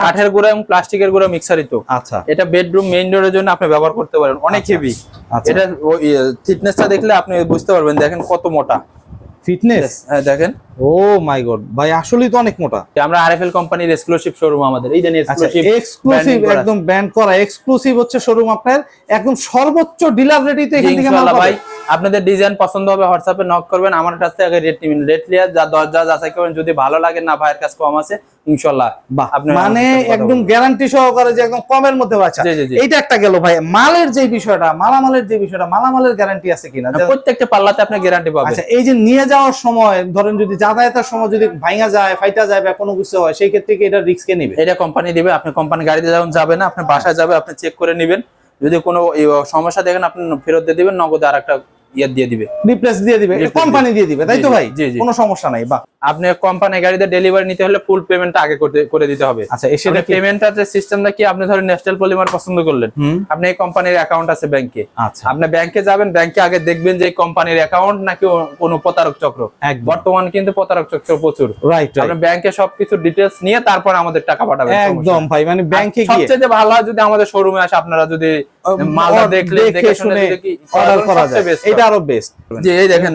কাঠের গুঁড়া এবং প্লাস্টিকের গুঁড়া মিক্সারিত আচ্ছা। এটা বেডরুম মেইন ডোরের জন্য আপনি ব্যবহার করতে পারেন। অনেক আচ্ছা। হেভি আচ্ছা। এটা থিকনেসটা দেখলে আপনি বুঝতে পারবেন দেখেন কত মোটা। ফিটনেস হ্যাঁ দেখেন। ও মাই গড ভাই আসলেই তো অনেক মোটা। আমরা আরএফএল কোম্পানির এক্সক্লুসিভ শোরুম আমাদের। এই আচ্ছা এক্সক্লুসিভ এক্সক্লুসিভ একদম ব্যান্ড করা এক্সক্লুসিভ হচ্ছে শোরুম আপনার। একদম সর্বোচ্চ ডিলার রেটিতে এখান থেকে মাল আপনাদের ডিজাইন পছন্দ হবে হোয়াটসঅ্যাপে নক করবেন। আমার কাছ থেকে আগে রেট নিবেন রেট লিয়া যা দরজা যাচাই করবেন। যদি ভালো লাগে না ভাইয়ের কাছে কম আছে ইনশাআল্লাহ মানে একদম গ্যারান্টি সহকারে যে একদম কমের মধ্যে জি। এইটা একটা গেল ভাই মালের যে বিষয়টা মালামালের যে বিষয়টা মালামালের গ্যারান্টি আছে কিনা? প্রত্যেকটা পাল্লাতে আপনি গ্যারান্টি পাবেন। আচ্ছা এই যে নিয়ে যাওয়ার সময় ধরেন যদি যাতায়াতের সময় যদি ভাঙা যায় ফাইটা যায় বা কোনো কিছু হয় সেই ক্ষেত্রে কি এটা রিস্ক কে নিবে? এটা কোম্পানি দিবে আপনি কোম্পানি গাড়িতে যখন যাবেন না আপনি বাসায় যাবে আপনি চেক করে নেবেন। যদি কোনো সমস্যা দেখেন আপনি ফেরত দিয়ে দিবেন নগদে আর একটা ইয়ে দিয়ে দিবে। রিপ্লেস দিয়ে দিবে কোম্পানি দিয়ে দিবে তাই তো ভাই? জি, জি। কোনো সমস্যা নাই বাহ। আপনি কোম্পানি গাড়িতে ডেলিভারি নিতে হলে ফুল পেমেন্টটা আগে করতে করে দিতে হবে। আচ্ছা সেটা পেমেন্টের যে সিস্টেমটা কি আপনি ধরেন ন্যাশনাল পলিমার পছন্দ করলেন। আপনি এই কোম্পানির অ্যাকাউন্ট আছে ব্যাংকে আচ্ছা। আপনি ব্যাংকে যাবেন ব্যাংকে আগে দেখবেন যে কোম্পানির অ্যাকাউন্ট নাকি কোনো প্রতারক চক্র। বর্তমান কিন্তু প্রতারক চক্র প্রচুর। রাইট আপনি ব্যাংকে সবকিছু ডিটেলস নিয়ে তারপর আমাদের টাকা পাঠাবেন একদম ভাই মানে ব্যাংকে গিয়ে সবচেয়ে ভালো হয় যদি আমাদের শোরুমে আসে আপনারা যদি মালটা দেখলে দেখে শুনে অর্ডার করা যায়। এটা আরও বেস্ট যে এই দেখেন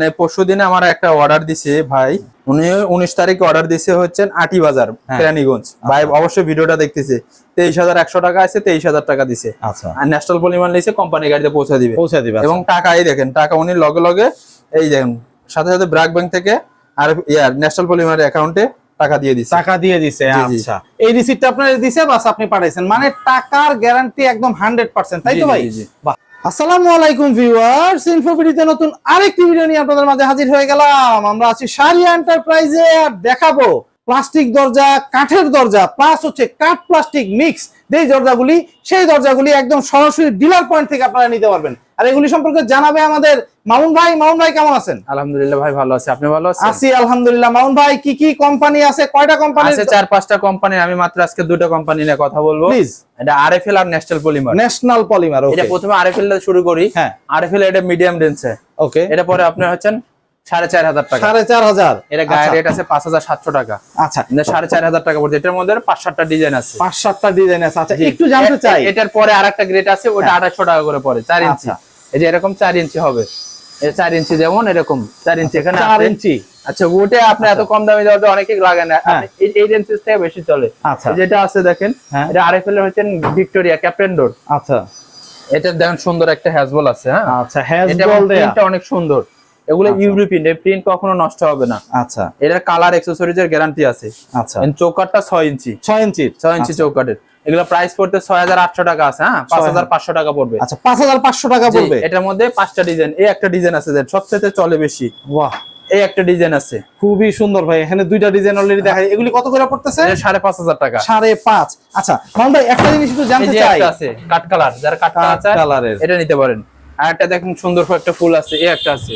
আমার একটা অর্ডার দিছে ভাই। উনি উনিশ তারিখে অর্ডার দিছে হচ্ছেন আটি বাজার হ্যাঁ। কেরানীগঞ্জ। ভাই অবশ্যই ভিডিওটা দেখতেছে। তেইশ হাজার একশো টাকা আছে তেইশ হাজার টাকা দিছে। আচ্ছা। আর ন্যাশনাল লিখে কোম্পানি গাড়িতে পৌঁছে দিবে। পৌঁছে দিবে এবং টাকা এই দেখেন টাকা উনি লগে লগে এই দেখেন সাথে সাথে ব্র্যাক ব্যাংক থেকে আর ইয়ার ন্যাশনাল পলিমারের অ্যাকাউন্টে টাকা দিয়ে দিচ্ছে টাকা দিয়ে দিছে। আচ্ছা। এই রিসিপ্টটা আপনার দিছে বাস আপনি পাঠাইছেন। মানে টাকার গ্যারান্টি একদম 100% তাই তো ভাই। বাহ। আসসালামু আলাইকুম ভিউয়ার্স ইনফোপিডিতে নতুন আরেকটি ভিডিও নিয়ে আপনাদের মাঝে হাজির হয়ে গেলাম। আমরা আছি সারিয়া এন্টারপ্রাইজে আর দেখাবো প্লাস্টিক দরজা, কাঠের দরজা প্লাস হচ্ছে কাঠ প্লাস্টিক মিক্স যেই দরজাগুলি, সেই দরজাগুলি একদম সরাসরি ডিলার পয়েন্ট থেকে আপনারা নিতে পারবেন। আর এগুলি সম্পর্কে জানাবে আমাদের মামুন ভাই। মামুন ভাই কেমন আছেন? আলহামদুলিল্লাহ ভাই ভালো আছে। আপনি ভালো আছেন? আছি আলহামদুলিল্লাহ। মামুন ভাই কি কি কোম্পানি আছে? কয়টা কোম্পানি আছে চার পাঁচটা কোম্পানি আমি মাত্র আজকে দুটো কোম্পানি নিয়ে কথা বলব। প্লিজ এটা আরএফএল আর National Polymer National Polymer okay এটা প্রথমে আরএফএল দিয়ে শুরু করি। হ্যাঁ। আরএফএল এটা মিডিয়াম রেঞ্জে ওকে এটা পরে আপনার হচ্ছেন সাড়ে চার হাজার টাকা। সাড়ে চার হাজার। এটা আচ্ছা। রেট আছে পাঁচ হাজার সাতশো টাকা। আচ্ছা। সাড়ে চার হাজার টাকা পড়ছে। এটার মধ্যে পাঁচ সাতটা ডিজাইন আছে। পাঁচ সাতটা ডিজাইন আছে। আচ্ছা একটু জানতে চাই। এটার পরে আরেকটা গ্রেড আছে ওটা হ্যাঁ। আঠাশশো টাকা করে পড়ে চার ইঞ্চি আচ্ছা। এই যে এরকম চার ইঞ্চি হবে। চার ইঞ্চি যেমন এরকম চার ইঞ্চি এখানে চার ইঞ্চি? আচ্ছা ওটা আপনি এত কম দামে দেওয়াতে অনেকে লাগে না। হ্যাঁ। এই- এই থেকে বেশি চলে। আচ্ছা। যেটা আছে দেখেন হ্যাঁ। এটা আরএফএল এর হচ্ছেন ভিক্টোরিয়া ক্যাপ্টেন ডোর। আচ্ছা। এটা দেখেন সুন্দর একটা হ্যাজবল আছে হ্যাঁ। আচ্ছা হ্যাজ এটা অনেক সুন্দর। এগুলো আচ্ছা। ইউরোপিয়ান এর প্রিন্ট কখনো নষ্ট হবে না। আচ্ছা। এটার কালার অ্যাকসেসরিজ এর গ্যারান্টি আছে। আচ্ছা। চৌকাটটা ছয় ইঞ্চি। ছয় ইঞ্চি। ছয় ইঞ্চি চৌকাটের এগুলো প্রাইস পড়তে ছয় হাজার আটশো টাকা আছে হ্যাঁ? পাঁচ হাজার পাঁচশো টাকা পড়বে। আচ্ছা পাঁচ হাজার পাঁচশো টাকা পড়বে? এটার মধ্যে পাঁচটা ডিজাইন এই একটা ডিজাইন আছে সবচেয়ে চলে বেশি। বাহ। এই একটা ডিজাইন আছে। খুবই সুন্দর ভাই এখানে দুইটা ডিজাইন অলরেডি দেখা যায় এগুলি কত করে পড়তেছে? এটা সাড়ে পাঁচ হাজার টাকা। সাড়ে পাঁচ। আচ্ছা মামুন ভাই একটা জিনিস একটু জানতে চাই। আছে কাট কালার। যারা কাট কালার চায় এটা নিতে পারেন। আর একটা দেখুন সুন্দর একটা ফুল আছে এই একটা আছে।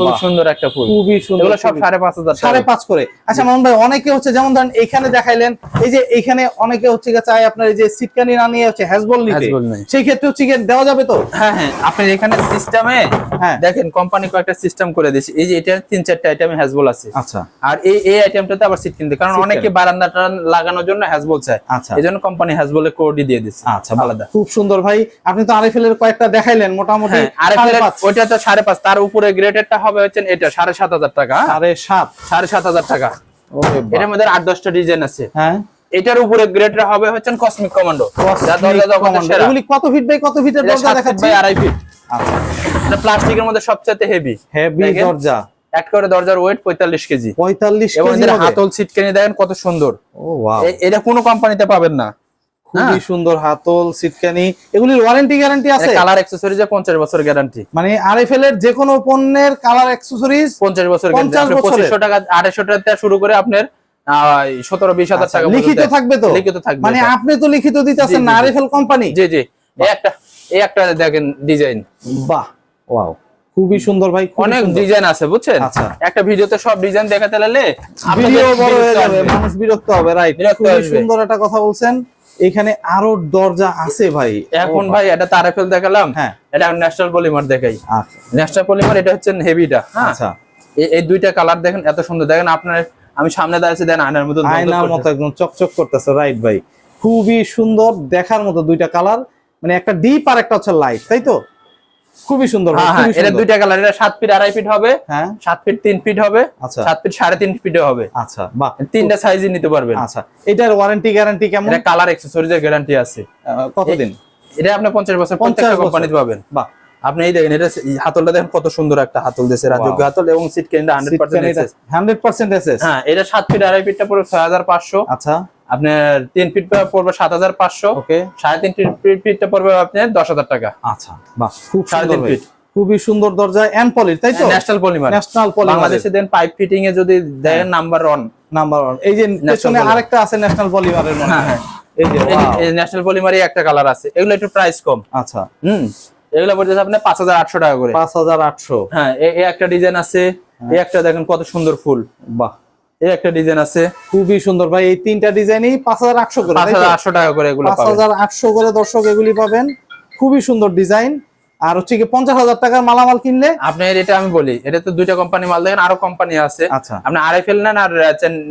খুব সুন্দর একটা ফুল। খুবই সুন্দর এগুলো সব করে। আচ্ছা মামুন ভাই অনেকে হচ্ছে যেমন ধরেন এইখানে দেখাইলেন এই যে এইখানে অনেকে হচ্ছে গিয়ে চায় আপনার এই যে সিটকানি না নিয়ে হচ্ছে হ্যাজবল নিতে। সেই ক্ষেত্রে হচ্ছে গিয়ে দেওয়া যাবে তো? হ্যাঁ হ্যাঁ আপনি এখানে সিস্টেমে হ্যাঁ। দেখেন কোম্পানি কয়েকটা সিস্টেম করে দিয়েছে। এই যে এটা তিন চারটা আইটেমে হ্যাজবল আছে। আচ্ছা। আর এই এই আইটেমটাতে আবার সিট কিনতে কারণ অনেকে। বারান্দাটা লাগানোর জন্য হ্যাজবল চায়। আচ্ছা। এই জন্য কোম্পানি হ্যাজবলের কোডই দিয়ে দিচ্ছে আচ্ছা আলাদা। খুব সুন্দর ভাই। আপনি তো আরএফএল এর কয়েকটা দেখাইলেন মোটামুটি। হ্যাঁ, সাড়ে পাঁচ, ওইটা তো সাড়ে পাঁচ তার উপরে হবে হচ্ছে এটা সাড়ে সাত হাজার টাকা? সাড়ে সাত। সাড়ে সাত হাজার টাকা। এটার মধ্যে আট দশটা ডিজাইন আছে। হ্যাঁ। এটার উপরে গ্রেডটা হবে হচ্ছে কসমিক কমান্ডো এগুলি কত ফিট বাই কত ফিটের দরজা দেখাচ্ছি? আড়াই ফিট আচ্ছা। প্লাস্টিকের মধ্যে সবচেয়ে হেভি হেভি দরজা। এক করে দরজার ওয়েট পঁয়তাল্লিশ কেজি। 45 এবং হাতল সিট কিনে দেখেন কত সুন্দর। এটা কোনো কোম্পানিতে পাবেন না। খুবই হ্যাঁ। সুন্দর হাতল সিটকানি এগুলির ওয়ারেন্টি গ্যারান্টি আছে? কালার অ্যাক্সেসরিজ পঞ্চাশ বছর গ্যারান্টি মানে আরএফএল এর যে কোনো পণ্যের কালার অ্যাকসেসরিজ পঞ্চাশ বছর 50 বছরের। পঁচিশশো টাকা আড়াইশো টাকা থেকে শুরু করে আপনার সতেরো বিশ হাজার টাকা আচ্ছা, লিখিত থাকবে তো? লিখিত থাকবে মানে আপনি তো লিখিত দিতেছেন না। আরএফএল কোম্পানি জি জি। এই একটা এই একটা দেখেন ডিজাইন বাহ ওয়াও খুবই সুন্দর ভাই অনেক ডিজাইন আছে বুঝছেন? আচ্ছা। একটা ভিডিওতে সব ডিজাইন দেখাতে লাগলে ভিডিও বড় হয়ে যাবে মানুষ বিরক্ত হবে রাইট খুবই সুন্দর একটা কথা বলছেন। এখানে আরও দরজা আছে ভাই। এখন ভাই এটা তারাফেল দেখালাম। হ্যাঁ। এটা ন্যাশনাল পলিমার দেখাই। আচ্ছা। ন্যাশনাল পলিমার এটা হচ্ছে হেভিটা হ্যাঁ? আচ্ছা। এই- দুইটা কালার দেখেন এত সুন্দর। দেখেন আপনার আমি সামনে দাঁড়িয়েছি দেন আয়নার মতো আয়নার মতো একদম চকচক করতেছে রাইট ভাই? খুবই সুন্দর দেখার মতো দুইটা কালার মানে একটা ডিপ আর একটা হচ্ছে লাইট তাই তো? খুবই সুন্দর হ্যাঁ হ্যাঁ এটা দুইটা কালার এটা সাত ফিট আড়াই ফিট হবে হ্যাঁ। সাত ফিট তিন ফিট হবে আচ্ছা। সাত ফিট সাড়ে তিন ফিট হবে। আচ্ছা বাহ। তিনটা সাইজ নিতে পারবেন। আচ্ছা এটার ওয়ারেন্টি গ্যারান্টি কেমন? এটা কালার এক্সেসরিজের গ্যারান্টি আছে। কতদিন? এটা আপনি পঞ্চাশ বছর 50 প্রত্যেকটা কোম্পানিতে পাবেন। বাহ আপনি এই দেখেন এটা হাতলটা দেখেন কত সুন্দর একটা হাতল দিয়েছে রাজযোগ্য হাতল এবং সিট কেন্দ্র hundred percent hundred percent SS হ্যাঁ এটা সাত ফিট আড়াই ফিটটা পড়বে ছয় হাজার পাঁচশো। আচ্ছা। আপনার তিন ফিট পড়বে সাত হাজার পাঁচশো। ওকে। সাড়ে তিন ফিট ফিটটা পড়বে আপনার দশ হাজার টাকা। আচ্ছা বাহ খুব সাড়ে তিন ফিট। খুবই সুন্দর দরজা এন পলির তাই তো? ন্যাশনাল পলিমার ন্যাশনাল পলি বাংলাদেশে দেন পাইপ ফিটিং এ যদি দেখেন নাম্বার ওয়ান নাম্বার ওয়ান এই যে পেছনে আরেকটা আছে ন্যাশনাল পলিমারের মনে। হ্যাঁ। এই যে ন্যাশনাল পলিমারই একটা কালার আছে। এগুলো একটু প্রাইস কম। আচ্ছা। হুম। এগুলো পড়তেছে আপনার পাঁচ হাজার আটশো টাকা করে। পাঁচ হাজার আটশো। হ্যাঁ এ- এ একটা ডিজাইন আছে হ্যাঁ। এই একটা দেখেন কত সুন্দর ফুল। বাহ। এই একটা ডিজাইন আছে। খুবই সুন্দর ভাই এই তিনটা ডিজাইনই পাঁচ হাজার আটশো করে পাঁচ হাজার আটশো টাকা করে এগুলো পাঁচ পাবেন হাজার আটশো করে দর্শক এগুলি পাবেন। খুবই সুন্দর ডিজাইন। আর হচ্ছে কি পঞ্চাশ হাজার টাকার মালামাল কিনলে? আপনার এটা আমি বলি এটা তো দুইটা কোম্পানি মাল দেখেন আরও কোম্পানি আছে। আচ্ছা। আপনি আরএফএল নেন আর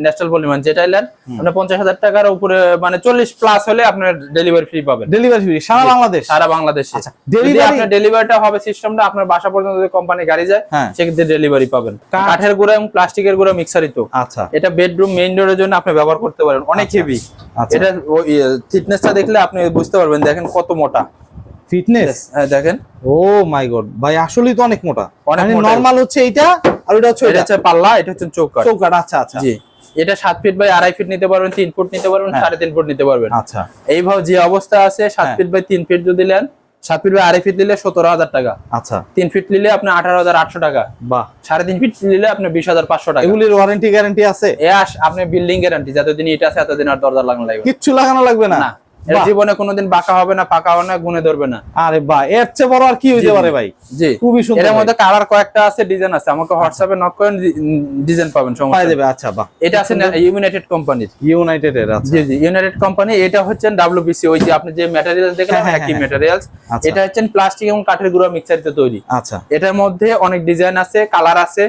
ন্যাশনাল পলিমার যেটাই নেন আপনি পঞ্চাশ হাজার টাকার উপরে মানে চল্লিশ প্লাস হলে আপনার ডেলিভারি ফ্রি পাবেন। ডেলিভারি ফ্রি সারা বাংলাদেশ? সারা বাংলাদেশে। আচ্ছা, আপনার ডেলিভারিটা হবে সিস্টেমটা আপনার বাসা পর্যন্ত যদি কোম্পানি গাড়ি যায় হ্যাঁ। সেক্ষেত্রে ডেলিভারি পাবেন। কাঠের গুঁড়া এবং প্লাস্টিকের গুঁড়া মিক্সারিত আচ্ছা। এটা বেডরুম মেইন ডোরের জন্য আপনি ব্যবহার করতে পারেন। অনেক আচ্ছা। হেভি আচ্ছা। এটা থিকনেসটা দেখলে আপনি বুঝতে পারবেন দেখেন কত মোটা। ফিটনেস হ্যাঁ দেখেন। ও মাই গড ভাই আসলেই তো অনেক মোটা। মানে নরমাল হচ্ছে এইটা আর ওটা হচ্ছে এটা হচ্ছে পাল্লা এটা হচ্ছে চৌকাট চৌকাট আচ্ছা আচ্ছা। জি। এটা সাত ফিট বাই আড়াই ফিট নিতে পারবেন তিন ফুট নিতে পারবেন হ্যাঁ। সাড়ে তিন ফুট নিতে পারবেন। আচ্ছা। এইভাবে যে অবস্থা আছে সাত হ্যাঁ। ফিট বাই তিন ফিট যদি নেন সাত ফিট বাই আড়াই ফিট নিলে সতেরো হাজার টাকা। আচ্ছা। তিন ফিট নিলে আপনি আঠারো হাজার আটশো টাকা। বাহ। সাড়ে তিন ফিট নিলে আপনি বিশ হাজার পাঁচশো টাকা। এগুলির ওয়ারেন্টি গ্যারান্টি আছে? আপনি বিল্ডিং গ্যারান্টি যতদিন এটা আছে এতদিন আর দরজা লাগানো লাগবে। কিচ্ছু লাগানো লাগবে না। জীবনে কোনোদিন বাঁকা হবে না পাকা হবে না গুনে ধরবে না। আরে বাহ এর চেয়ে বড় আর কি হইতে পারে ভাই? জি। খুবই সুন্দর ভাই। মধ্যে কালার কয়েকটা আছে ডিজাইন আছে। আমাকে হোয়াটসঅ্যাপে নক করেন ডিজাইন পাবেন সমস্যা নেই। দেবে আচ্ছা বাহ। এটা আছে ইউনাইটেড কোম্পানির ইউনাইটেড এর আচ্ছা। জি জি ইউনাইটেড কোম্পানি এটা হচ্ছে ডাব্লিউবিসি ওই যে আপনি যে ম্যাটেরিয়ালস দেখলেন হ্যাঁ, হ্যাঁ, একই হ্যাঁ। ম্যাটেরিয়ালস আচ্ছা। এটা হচ্ছে প্লাস্টিক এবং কাঠের গুঁড়ো মিক্সারিতে তৈরি। আচ্ছা। এটার মধ্যে অনেক ডিজাইন আছে কালার আছে।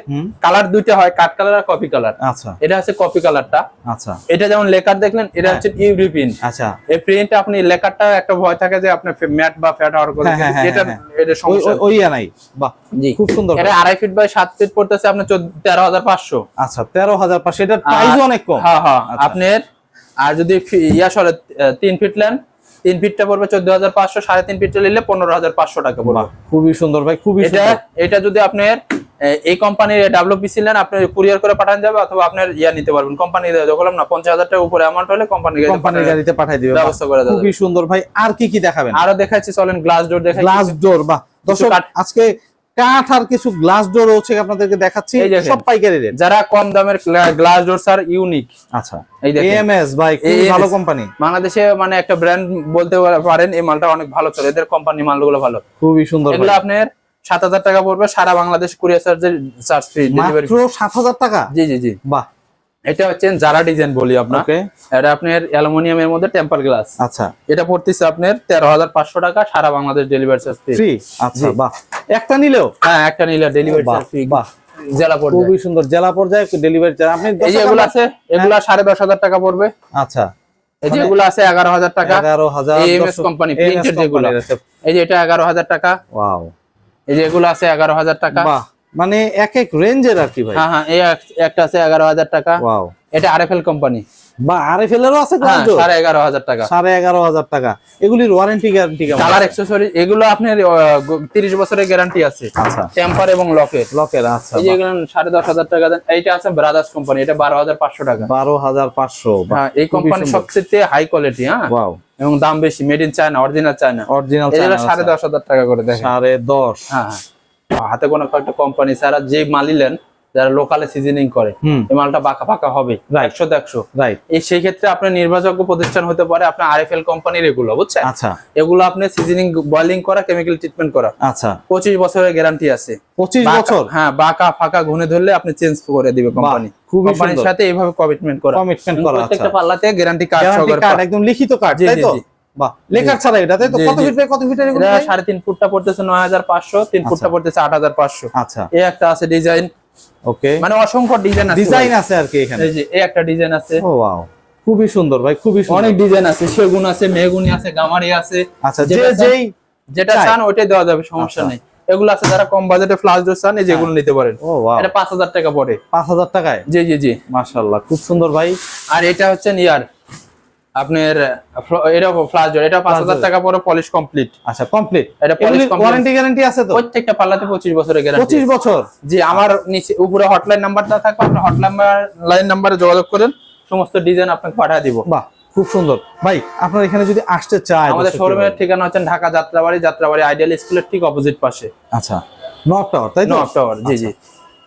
কালার দুইটা হয় কাঠ কালার আর কপি কালার আচ্ছা। এটা হচ্ছে কপি কালারটা আচ্ছা। এটা যেমন লেকার দেখলেন এটা হ্যাঁ। হচ্ছে ইউরোপিয়ান আচ্ছা। এই প্রিন্ট আপনি লেকারটা একটা ভয় থাকে যে আপনি ম্যাট বা ফ্যাট হওয়ার কথা। হ্যাঁ, হ্যাঁ, হ্যাঁ, এটা। এটা সমস্যা। ওই- নাই। বাহ জি। খুব সুন্দর এটা আড়াই ফিট বাই সাত ফিট পড়তেছে আপনার তেরো হাজার পাঁচশো। আচ্ছা তেরো হাজার পাঁচশো। এটার প্রাইসও অনেক কম। হ্যাঁ হ্যাঁ আচ্ছা। আপনার আর যদি ইয়া সরে আহ, তিন ফিট নেন তিন ফিটটা পড়বে চোদ্দ হাজার পাঁচশো সাড়ে তিন ফিটটা নিলে পনেরো হাজার পাঁচশো টাকা পড়বে। খুবই সুন্দর ভাই খুবই এটা এটা যদি আপনার এই কোম্পানির ডাব্লিউপিসি নেন আপনি কুরিয়ার করে পাঠান যাবে অথবা আপনার ইয়া নিতে পারবেন। কোম্পানি দেখলাম না পঞ্চাশ হাজার টাকা উপরে অ্যামাউন্ট হলে কোম্পানি কোম্পানির গাড়িতে পাঠাই দিবে। ব্যবস্থা করে দেওয়া খুবই সুন্দর। ভাই আর কি কি দেখাবেন? আরও দেখাচ্ছি চলেন গ্লাস ডোর দেখাচ্ছি গ্লাস ডোর বাহ। দর্শক আজকে কাঠ আর কিছু গ্লাস ডোর হচ্ছে আপনাদেরকে দেখাচ্ছি। সব পাইকারি রেট যারা কম দামের গ্লাস ডোর স্যার ইউনিক আচ্ছা। এই দেখেন। এএমএস ভাই খুবই ভালো কোম্পানি বাংলাদেশে মানে একটা ব্র্যান্ড বলতে পারেন এই মালটা অনেক ভালো চলে। এদের কোম্পানি মালগুলো ভালো। খুবই সুন্দর এগুলো আপনার সাত হাজার টাকা পড়বে সারা বাংলাদেশ কুরিয়ার চার্জের চার্জ ফ্রি ডেলিভারি সাত হাজার টাকা? জি জি জি। বাহ। এটা হচ্ছে যারা ডিজাইন বলি আপনার ওকে এটা আপনার অ্যালুমিনিয়ামের মধ্যে টেম্পার গ্লাস আচ্ছা। এটা পড়তেছে আপনার তেরো হাজার পাঁচশো টাকা সারা বাংলাদেশ ডেলিভারি চার্জ ফ্রি আচ্ছা বাহ। একটা নিলেও? হ্যাঁ একটা নিলে ডেলিভারি চার্জ ফ্রি বাহ। জেলা পড়বে খুবই সুন্দর জেলা পর্যায়ে ডেলিভারি চার্জ আপনি এই যে এগুলো আছে এগুলো সাড়ে দশ হাজার টাকা পড়বে। আচ্ছা। এই যে এগুলো আছে এগারো হাজার টাকা। এগারো হাজার কোম্পানি, printed যেগুলো। এই যে এটা এগারো হাজার টাকা। ওয়াও এই যে এগুলো আছে এগারো হাজার টাকা। মানে এক এক রেঞ্জের আর কি ভাই? হ্যাঁ হ্যাঁ এই একটা আছে এগারো হাজার টাকা। ওয়াও এটা আরএফএল কোম্পানি। বা আরএফএল এরও আছে হ্যাঁ সাড়ে এগারো হাজার টাকা। সাড়ে এগারো হাজার টাকা। এগুলির ওয়ারেন্টি গ্যারান্টি কালার অ্যাক্সেসরি এগুলো আপনার তিরিশ বছরের গ্যারান্টি আছে। আচ্ছা। টেম্পার এবং লকের লকের আচ্ছা এই যে এগুলো সাড়ে দশ হাজার টাকা দেন। এইটা আছে ব্রাদার্স কোম্পানি এটা বারো হাজার পাঁচশো টাকা। বারো হাজার পাঁচশো হ্যাঁ এই কোম্পানি সবচেয়ে হাই কোয়ালিটি হ্যাঁ। ওয়াও এবং দাম বেশি made in China original China original China সাড়ে দশ হাজার টাকা করে দেয় সাড়ে দশ। হ্যাঁ হ্যাঁ। হাতে কোনো কয়েকটা কোম্পানি ছাড়া যে মালিলেন যারা লোকালে সিজনিং করে এই মালটা বাঁকা পাকা হবে একশো একশো রাইট এই সেই ক্ষেত্রে আপনার নির্ভরযোগ্য প্রতিষ্ঠান হতে পারে আপনার আরএফএল কোম্পানির এগুলো বুঝছেন? আচ্ছা। এগুলো আপনি সিজনিং বয়লিং করা কেমিক্যাল ট্রিটমেন্ট করা। আচ্ছা। পঁচিশ বছরের গ্যারান্টি আছে। পঁচিশ বছর? হ্যাঁ বাঁকা ফাঁকা ঘুনে ধরলে আপনি চেঞ্জ করে দিবে কোম্পানি কোম্পানির সাথে এইভাবে কমিটমেন্ট করা। কমিটমেন্ট করা আচ্ছা। প্রত্যেকটা পাল্লাতে গ্যারান্টি কার্ড সহকারে একদম লিখিত কার্ড তাই তো? বাহ লেখার ছাড়া এটা তাই তো? কত ফিট বাই কত ফিটের এগুলো এটা ভাই? সাড়ে তিন ফুটটা পড়তেছে নয় হাজার পাঁচশো তিন ফুটটা পড়তেছে আট হাজার পাঁচশো। আচ্ছা। এই একটা আছে ডিজাইন ওকে মানে অসংখ্য ডিজাইন আছে ডিজাইন আছে আর কি এখানে। এই যে এই একটা ডিজাইন আছে। ও ওয়াও খুবই সুন্দর ভাই খুবই সুন্দর। অনেক ডিজাইন আছে সেগুন আছে মেহগুনি আছে গামারি আছে। আচ্ছা যে যেই যেটা চান ওইটাই দেওয়া যাবে সমস্যা আচ্ছা। নেই। এগুলো আছে যারা কম বাজেটে ফ্লাশ ডোর চান এই যেগুলো নিতে পারেন। ও ওয়াও এটা পাঁচ হাজার টাকা পড়ে। পাঁচ হাজার টাকায়? জি জি জি। মাশাল্লাহ খুব সুন্দর ভাই। আর এটা হচ্ছে ইয়ার। আপনার এটা ফ্লাশ ডোর এটা পাঁচ হাজার door। টাকা পরে পলিশ কমপ্লিট আচ্ছা কমপ্লিট এটা পলিশ কমপ্লিট ওয়ারেন্টি গ্যারান্টি আছে তো? প্রত্যেকটা পাল্লাতে পঁচিশ বছরের গ্যারান্টি পঁচিশ বছর? জি আমার নিচে উপরে হটলাইন নাম্বারটা থাকবে আপনি হটলাইন লাইন নাম্বারে যোগাযোগ করেন সমস্ত ডিজাইন আপনাকে পাঠিয়ে দিব। বাহ খুব সুন্দর। ভাই আপনার এখানে যদি আসতে চায় আমাদের শোরুমের ঠিকানা হচ্ছে ঢাকা যাত্রাবাড়ি যাত্রাবাড়ি আইডিয়াল স্কুলের ঠিক অপোজিট পাশে। আচ্ছা নক টাওয়ার তাই নর্থ টাওয়ার জি জি।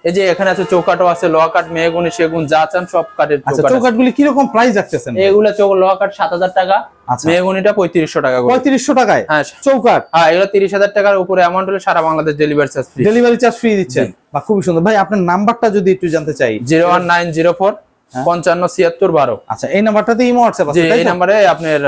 এই যে এখানে আছে চৌকাটও আছে লোহা কাঠ মেহগুনি সেগুন যা চান সব কাঠের আচ্ছা চৌকাট গুলি কীরকম প্রাইস রাখতেছেন এগুলো লোহা কাঠ সাত হাজার টাকা আচ্ছা। মেহগুনিটা পঁয়ত্রিশশো টাকা পঁয়ত্রিশশো টাকায়? হ্যাঁ চৌকাট হ্যাঁ এগুলো তিরিশ হাজার টাকার উপরে অ্যামাউন্ট হলে সারা Bangladesh delivery charge free delivery charge free দিচ্ছেন? বা খুবই সুন্দর। ভাই আপনার নাম্বারটা যদি একটু জানতে চাই। Zero one nine zero four পঞ্চান্ন ছিয়াত্তর বারো। আচ্ছা এই নাম্বারটাতে ইমো হোয়াটসঅ্যাপ আছে এই নাম্বারে আপনার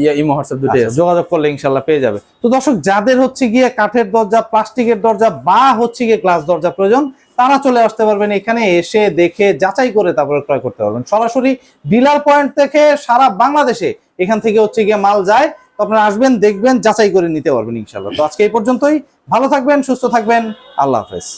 ইয়ে, ইমো হোয়াটসঅ্যাপ দুটোই আচ্ছা, আছে। যোগাযোগ করলে ইনশাল্লাহ পেয়ে যাবে। তো দর্শক যাদের হচ্ছে গিয়ে কাঠের দরজা প্লাস্টিকের দরজা বা হচ্ছে গিয়ে গ্লাস দরজা প্রয়োজন তারা চলে আসতে পারবেন এখানে এসে দেখে যাচাই করে তারপরে ক্রয় করতে পারবেন। সরাসরি ডিলার পয়েন্ট থেকে সারা বাংলাদেশে এখান থেকে হচ্ছে গিয়ে মাল যায়। তো আপনারা আসবেন দেখবেন যাচাই করে নিতে পারবেন ইনশাল্লাহ। তো আজকে এই পর্যন্তই। ভালো থাকবেন সুস্থ থাকবেন। আল্লাহ হাফেজ।